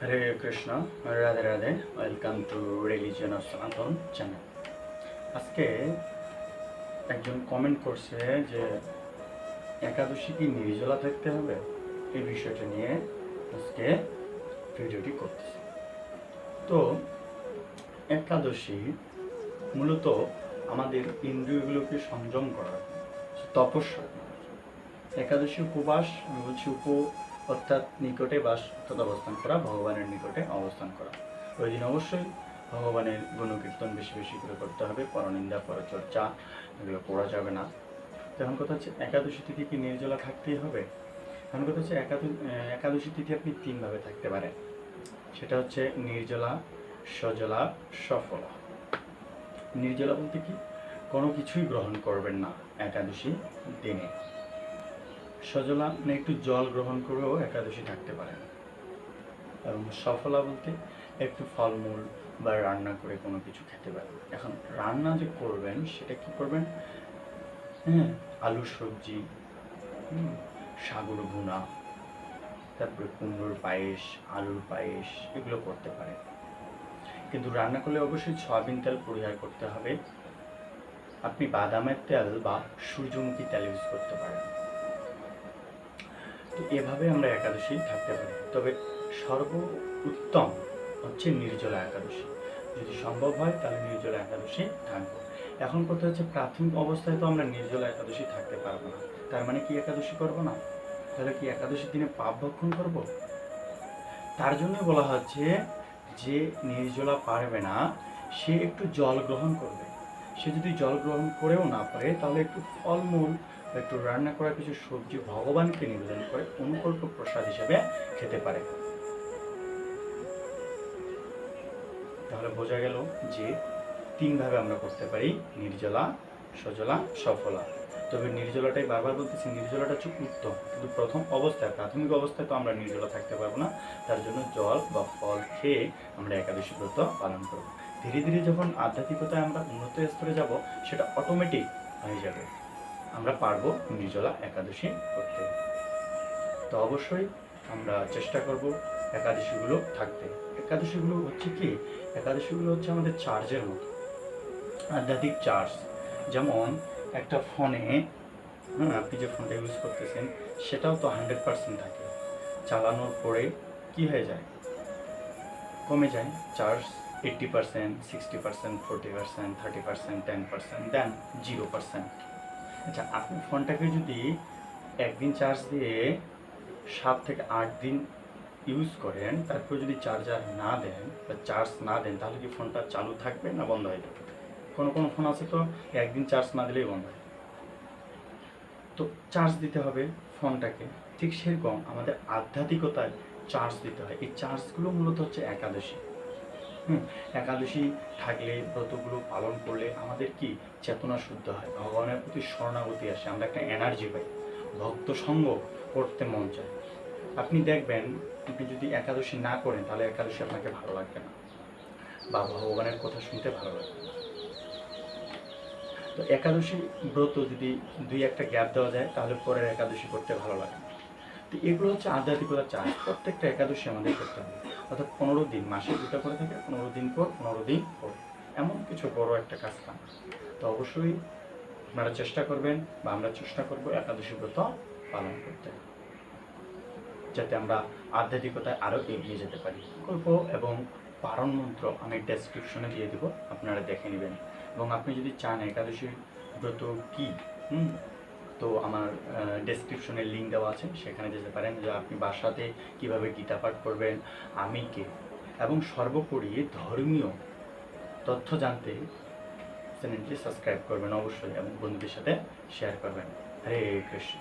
Hare Krishna Radhe Radhe welcome to religion of Sanatan channel আজকে একজন comment করছে যে একাদশী কি নির্জলা থাকতে হবে? এই বিষয়টা নিয়ে আজকে ভিডিওটি করতেছি। তো একাদশী মূলত আমাদের ইন্দ্রিয়গুলোকে সংযম করার তপস্যা একাদশী উপবাস আমি বলছি উপ অর্থাৎ নিকটে বাস অর্থাৎ অবস্থান করা, ভগবানের নিকটে অবস্থান করা। ওই দিন অবশ্যই ভগবানের গুণকীর্তন বেশি বেশি করে করতে হবে, পরনিন্দা, পরচর্চা, এগুলো করা যাবে না। এখন কথা হচ্ছে একাদশী তিথি কি নির্জলা থাকতেই হবে? এখন কথা হচ্ছে একাদশী তিথি আপনি তিনভাবে থাকতে পারেন। সেটা হচ্ছে নির্জলা, সজলা, সফলা। নির্জলা বলতে কি? কোনো কিছুই গ্রহণ করবেন না একাদশী দিনে। সজলা মানে একটু জল গ্রহণ করেও একাদশী থাকতে পারেন। এবং সফলা বলতে একটু ফলমূল বা রান্না করে কোনো কিছু খেতে পারেন। এখন রান্না যে করবেন, সেটা কি করবেন? হ্যাঁ আলু সবজি সাগর ভুনা, তারপরে কুমড়োর পায়েস, আলুর পায়েস, এগুলো করতে পারে কিন্তু রান্না করলে অবশ্যই সয়াবিন তেল পরিহার করতে হবে। আপনি বাদামের তেল বা সূর্যমুখী তেল ইউজ করতে পারেন। তো এভাবে আমরা একাদশী থাকতে পারি। তবে সর্ব উত্তম হচ্ছে নির্জলা একাদশী। যদি সম্ভব হয়, তাহলে নির্জলা একাদশী থাকব। এখন কথা হচ্ছে প্রাথমিক অবস্থায় তো আমরা নির্জলা একাদশী থাকতে পারব না। তার মানে কি একাদশী করব না? তাহলে কি একাদশীর দিনে পাপ ভক্ষণ করব? তার জন্য বলা হচ্ছে যে নির্জলা পারবে না, সে একটু জল গ্রহণ করবে। সে যদি জল গ্রহণ করেও না পারে, তাহলে একটু ফলমূল একটু রান্না করা কিছু সবজি ভগবানকে নিবেদন করে অনুকল্প প্রসাদ হিসেবে খেতে পারে। তাহলে বোঝা গেল যে তিনভাবে আমরা করতে পারি, নির্জলা, সজলা, সফলা। তবে নির্জলাটাই বারবার বলতেছি, নির্জলাটা হচ্ছে উত্তম। কিন্তু প্রথম অবস্থায়, প্রাথমিক অবস্থায় তো আমরা নির্জলা থাকতে পারব না। তার জন্য জল বা ফল খেয়ে আমরা একাদশী ব্রত পালন করব। ধীরে ধীরে যখন আধ্যাত্মিকতায় আমরা উন্নত স্তরে যাব, সেটা অটোমেটিক হয়ে যাবে। আমরা পারব নির্জলা একাদশী করতে। তো অবশ্যই আমরা চেষ্টা করব একাদশীগুলো থাকতে। একাদশীগুলো হচ্ছে কি? একাদশীগুলো হচ্ছে আমাদের চার্জের মতো। আধ্যাত্মিক চার্জ যেমন একটা ফোনে হ্যাঁ আপনি যে ফোনটা ইউজ করতেছেন, সেটাও তো হান্ড্রেড পার্সেন্ট থাকে। চালানোর পরে কি হয়ে যায়? কমে যায়। Charge eighty percent sixty percent forty percent thirty percent ten percent then zero percent আচ্ছা আপনি ফোনটাকে যদি একদিন চার্জ দিয়ে সাত থেকে আট দিন ইউজ করেন, তারপর যদি চার্জার না দেন বা চার্জ না দেন, তাহলে কি ফোনটা চালু থাকবে না বন্ধ হয়ে যাবে? কোনো কোনো ফোন আছে তো, একদিন চার্জ না দিলেই বন্ধ হয় তো চার্জ দিতে হবে ফোনটাকে। ঠিক সেরকম আমাদের আধ্যাত্মিকতায় চার্জ দিতে হয়। এই চার্জগুলো মূলত হচ্ছে একাদশী। একাদশী থাকলে, ব্রতগুলো পালন করলে আমাদের কি? চেতনা শুদ্ধ হয়। ভগবানের প্রতি শরণাগতি আসে, আমরা একটা এনার্জি পাই। ভক্ত সঙ্গ করতে মন চায়। আপনি দেখবেন, আপনি যদি একাদশী না করেন, তাহলে একাদশী আপনাকে ভালো লাগবে না। বা ভগবানের কথা শুনতে ভালো লাগবে না তো একাদশী ব্রত যদি দুই একটা গ্যাপ দেওয়া যায়, তাহলে পরের একাদশী করতে ভালো লাগে। এগুলো হচ্ছে আধ্যাত্মিকতার চাষ। প্রত্যেকটা একাদশী আমাদের করতে হবে। অর্থাৎ পনেরো দিন, মাসে দুটো করে থাকে, পনেরো দিন পর, পনেরো দিন পর। এমন কিছু বড় একটা কাজ না। তো অবশ্যই আপনারা চেষ্টা করবেন বা আমরা চেষ্টা করব একাদশী ব্রত পালন করতে। যাতে আমরা আধ্যাত্মিকতায় আরও এগিয়ে যেতে পারি। গল্প এবং পারণ মন্ত্র আমি ডেসক্রিপশনে দিয়ে দেবো, আপনারা দেখে নেবেন। এবং আপনি যদি চান একাদশী ব্রত কী, হুম তো আমার ডেসক্রিপশনে লিঙ্ক দেওয়া আছে, সেখানে যেতে পারেন যে আপনি বাসাতে কীভাবে গীতা পাঠ করবেন, আমি কে। এবং সর্বোপরি ধর্মীয় তথ্য জানতে চ্যানেলটি সাবস্ক্রাইব করবেন অবশ্যই এবং বন্ধুদের সাথে শেয়ার করবেন। হরে কৃষ্ণ।